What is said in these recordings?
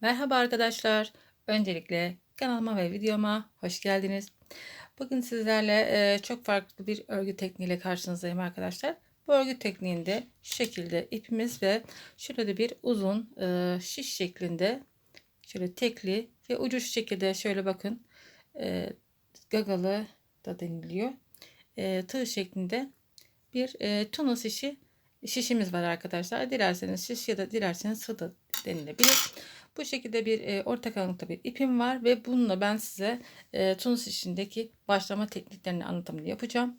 Merhaba arkadaşlar. Öncelikle kanalıma ve videoma hoş geldiniz. Bugün sizlerle e, çok farklı bir örgü tekniğiyle karşınızdayım arkadaşlar. Bu örgü tekniğinde şu şekilde ipimiz ve şöyle bir uzun e, şiş şeklinde şöyle tekli ve ucu şu şekilde şöyle bakın e, gagalı da deniliyor. Tığ şeklinde bir tunus işi şişimiz var arkadaşlar. Dilerseniz şiş ya da dilerseniz sığ da denilebilir. Bu şekilde bir e, orta kalınlıkta bir ipim var ve bununla ben size e, tunus işindeki başlama tekniklerini anlatımını yapacağım.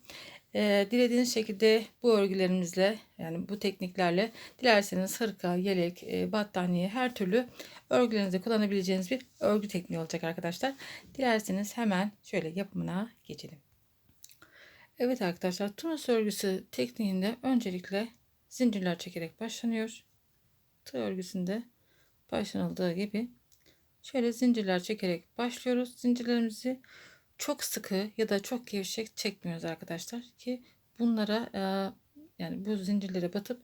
E, dilediğiniz şekilde bu örgülerimizle yani bu tekniklerle dilerseniz hırka, yelek, e, battaniye her türlü örgülerinizde kullanabileceğiniz bir örgü tekniği olacak arkadaşlar. Dilerseniz hemen şöyle yapımına geçelim. Evet arkadaşlar tunus örgüsü tekniğinde öncelikle zincirler çekerek başlanıyor. Tığ örgüsünde başlanıldığı gibi şöyle zincirler çekerek başlıyoruz. Zincirlerimizi çok sıkı ya da çok gevşek çekmiyoruz arkadaşlar ki bunlara e, yani bu zincirlere batıp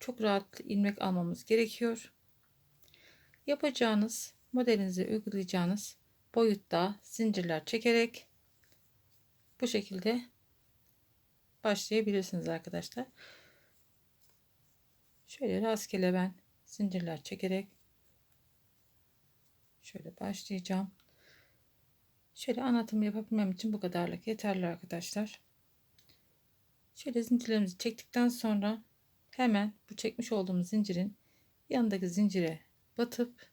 çok rahat ilmek almamız gerekiyor. Yapacağınız modelinize uygulayacağınız boyutta zincirler çekerek bu şekilde başlayabilirsiniz arkadaşlar. Şöyle rastgele ben zincirler çekerek Şöyle başlayacağım. Şöyle anlatım yapabilmem için bu kadarlık yeterli arkadaşlar. Şöyle zincirlerimizi çektikten sonra hemen bu çekmiş olduğumuz zincirin yanındaki zincire batıp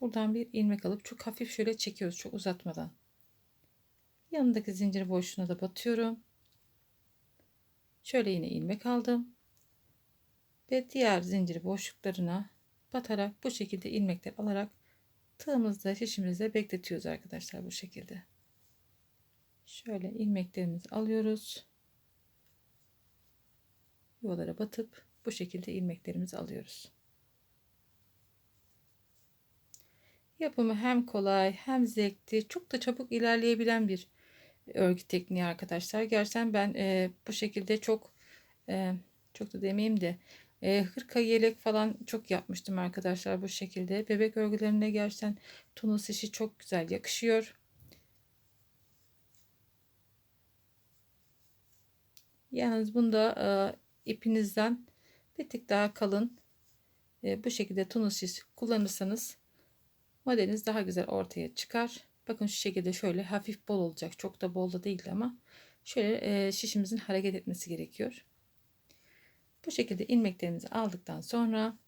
buradan bir ilmek alıp çok hafif şöyle çekiyoruz çok uzatmadan. Yanındaki zincir boşluğuna da batıyorum. Şöyle yine ilmek aldım. Ve diğer zincir boşluklarına batarak bu şekilde ilmekler alarak tığımızda şişimizde bekletiyoruz arkadaşlar bu şekilde. Şöyle ilmeklerimizi alıyoruz. Yuvalara batıp bu şekilde ilmeklerimizi alıyoruz. Yapımı hem kolay hem zevkli, çok da çabuk ilerleyebilen bir örgü tekniği arkadaşlar. Gerçekten ben e, bu şekilde çok e, çok da demeyeyim de e, hırka yelek falan çok yapmıştım arkadaşlar bu şekilde. Bebek örgülerine gerçekten tunus işi çok güzel yakışıyor. Yalnız bunda e, ipinizden bir tık daha kalın e, bu şekilde tunus iş kullanırsanız modeliniz daha güzel ortaya çıkar. Bakın şu şekilde şöyle hafif bol olacak. Çok da bol da değil ama şöyle e, şişimizin hareket etmesi gerekiyor. Bu şekilde ilmeklerimizi aldıktan sonra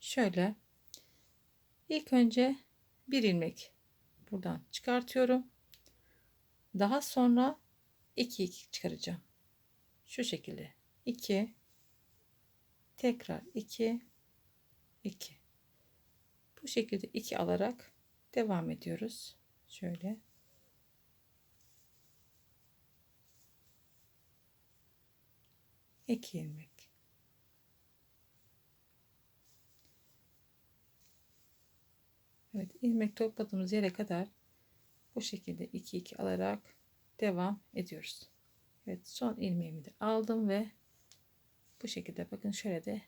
şöyle ilk önce bir ilmek buradan çıkartıyorum. Daha sonra 2 2 çıkaracağım. Şu şekilde 2 tekrar 2 2 bu şekilde 2 alarak devam ediyoruz. Şöyle 2 ilmek Evet ilmek topladığımız yere kadar bu şekilde 2 2 alarak devam ediyoruz. Evet son ilmeğimi de aldım ve bu şekilde bakın şöyle de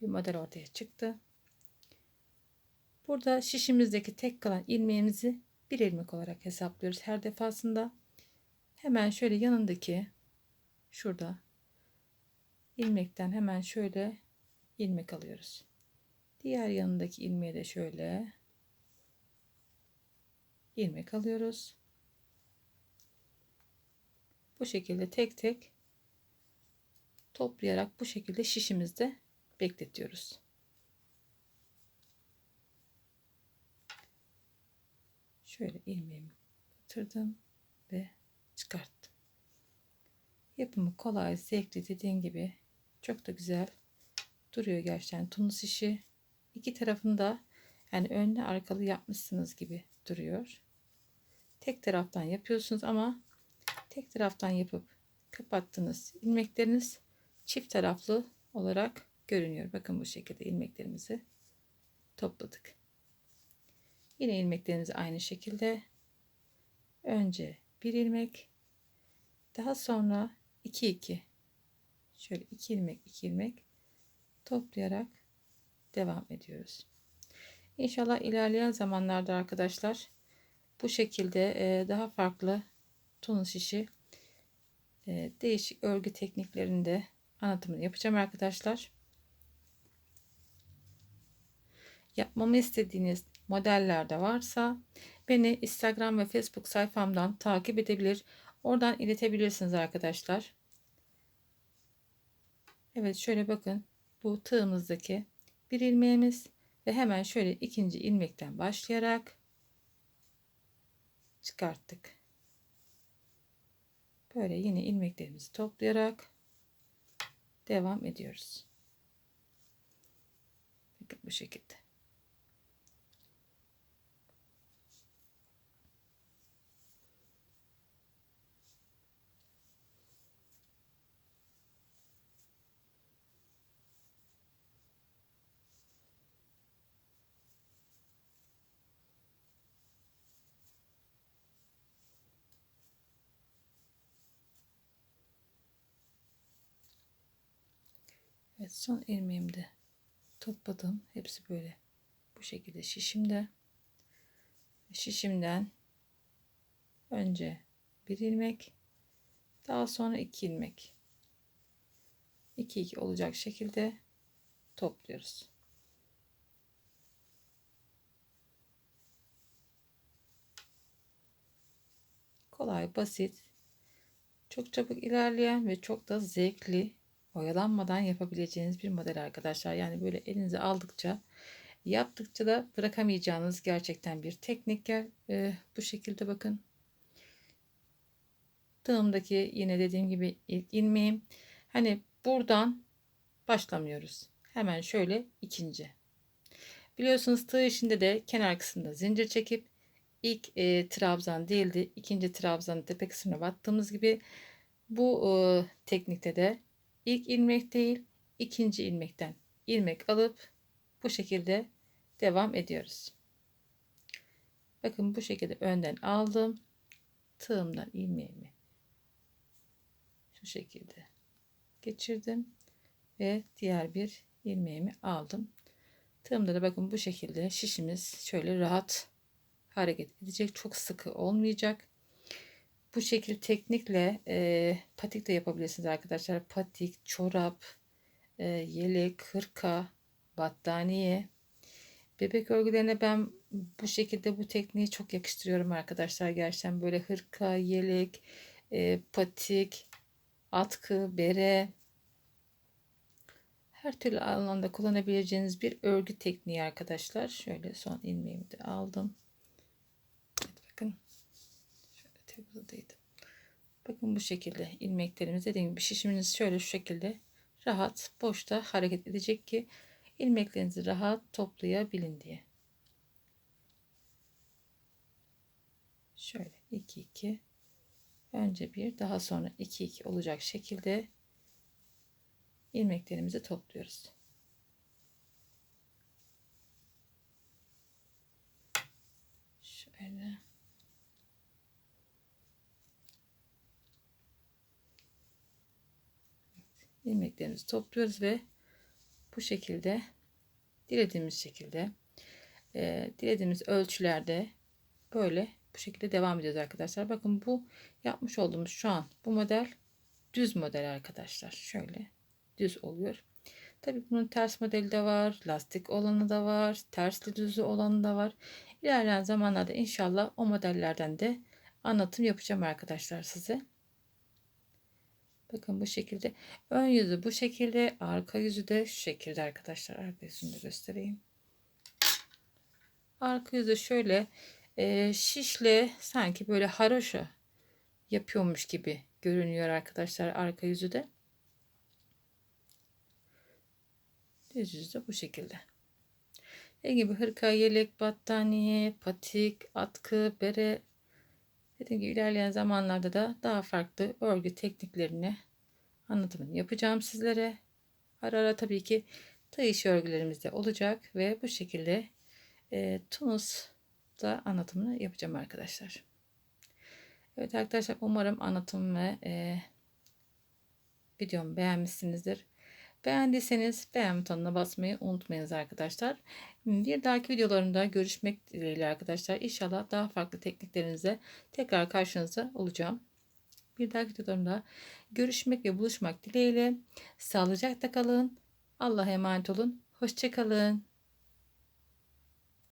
bir model ortaya çıktı. Burada şişimizdeki tek kalan ilmeğimizi bir ilmek olarak hesaplıyoruz her defasında. Hemen şöyle yanındaki şurada ilmekten hemen şöyle ilmek alıyoruz. Diğer yanındaki ilmeği de şöyle ilmek alıyoruz. Bu şekilde tek tek toplayarak bu şekilde şişimizde bekletiyoruz. Şöyle ilmeğimi batırdım ve çıkarttım. Yapımı kolay, zevkli dediğim gibi çok da güzel duruyor gerçekten tunus işi iki tarafında yani önlü arkalı yapmışsınız gibi duruyor. Tek taraftan yapıyorsunuz ama tek taraftan yapıp kapattınız. ilmekleriniz çift taraflı olarak görünüyor. Bakın bu şekilde ilmeklerimizi topladık. Yine ilmeklerimizi aynı şekilde önce bir ilmek daha sonra 2 2 şöyle 2 ilmek 2 ilmek toplayarak devam ediyoruz. İnşallah ilerleyen zamanlarda arkadaşlar bu şekilde e, daha farklı tunus işi e, değişik örgü tekniklerinde anlatımını yapacağım arkadaşlar. Yapmamı istediğiniz modeller de varsa beni Instagram ve Facebook sayfamdan takip edebilir. Oradan iletebilirsiniz arkadaşlar. Evet şöyle bakın. Bu tığımızdaki bir ilmeğimiz ve hemen şöyle ikinci ilmekten başlayarak çıkarttık. Böyle yine ilmeklerimizi toplayarak devam ediyoruz. Bakın bu şekilde. Evet son ilmeğimi de topladım. Hepsi böyle bu şekilde şişimde. Şişimden önce bir ilmek daha sonra iki ilmek. 2 2 olacak şekilde topluyoruz. Kolay, basit, çok çabuk ilerleyen ve çok da zevkli oyalanmadan yapabileceğiniz bir model arkadaşlar. Yani böyle elinize aldıkça yaptıkça da bırakamayacağınız gerçekten bir teknik. Ee, bu şekilde bakın. Tığımdaki yine dediğim gibi ilk ilmeğim. Hani buradan başlamıyoruz. Hemen şöyle ikinci. Biliyorsunuz tığ işinde de kenar kısmında zincir çekip ilk e, trabzan değildi. ikinci trabzanın tepe kısmına battığımız gibi bu e, teknikte de ilk ilmek değil ikinci ilmekten ilmek alıp bu şekilde devam ediyoruz. Bakın bu şekilde önden aldım. Tığımdan ilmeğimi şu şekilde geçirdim ve diğer bir ilmeğimi aldım. Tığımda da bakın bu şekilde şişimiz şöyle rahat hareket edecek. Çok sıkı olmayacak. Bu şekilde teknikle e, patik de yapabilirsiniz arkadaşlar. Patik, çorap, e, yelek, hırka, battaniye. Bebek örgülerine ben bu şekilde bu tekniği çok yakıştırıyorum arkadaşlar. Gerçekten böyle hırka, yelek, e, patik, atkı, bere her türlü alanda kullanabileceğiniz bir örgü tekniği arkadaşlar. Şöyle son ilmeğimi de aldım. Evet, bakın tablo'daydı. Bakın bu şekilde ilmeklerimiz dediğim gibi şişiminiz şöyle şu şekilde rahat boşta hareket edecek ki ilmeklerinizi rahat toplayabilin diye. Şöyle 2 2 önce bir daha sonra 2 2 olacak şekilde ilmeklerimizi topluyoruz. Şöyle ilmeklerimizi topluyoruz ve bu şekilde dilediğimiz şekilde e, dilediğimiz ölçülerde böyle bu şekilde devam ediyoruz arkadaşlar. Bakın bu yapmış olduğumuz şu an bu model düz model arkadaşlar. Şöyle düz oluyor. Tabi bunun ters modeli de var. Lastik olanı da var. Tersli düzlü olanı da var. İlerleyen zamanlarda inşallah o modellerden de anlatım yapacağım arkadaşlar size. Bakın bu şekilde. Ön yüzü bu şekilde. Arka yüzü de şu şekilde arkadaşlar. Arka yüzünü de göstereyim. Arka yüzü şöyle e, şişle sanki böyle haroşa yapıyormuş gibi görünüyor arkadaşlar arka yüzü de. Düz yüzü de bu şekilde. Dediğim gibi hırka, yelek, battaniye, patik, atkı, bere Dediğim gibi ilerleyen zamanlarda da daha farklı örgü tekniklerini anlatımını yapacağım sizlere. Ara ara tabii ki tığ iş örgülerimiz de olacak ve bu şekilde e, da anlatımını yapacağım arkadaşlar. Evet arkadaşlar umarım anlatım ve e, videomu beğenmişsinizdir. Beğendiyseniz beğen butonuna basmayı unutmayınız arkadaşlar. Bir dahaki videolarımda görüşmek dileğiyle arkadaşlar. İnşallah daha farklı tekniklerinize tekrar karşınızda olacağım. Bir dahaki videolarımda görüşmek ve buluşmak dileğiyle. Sağlıcakla kalın. Allah'a emanet olun. Hoşçakalın.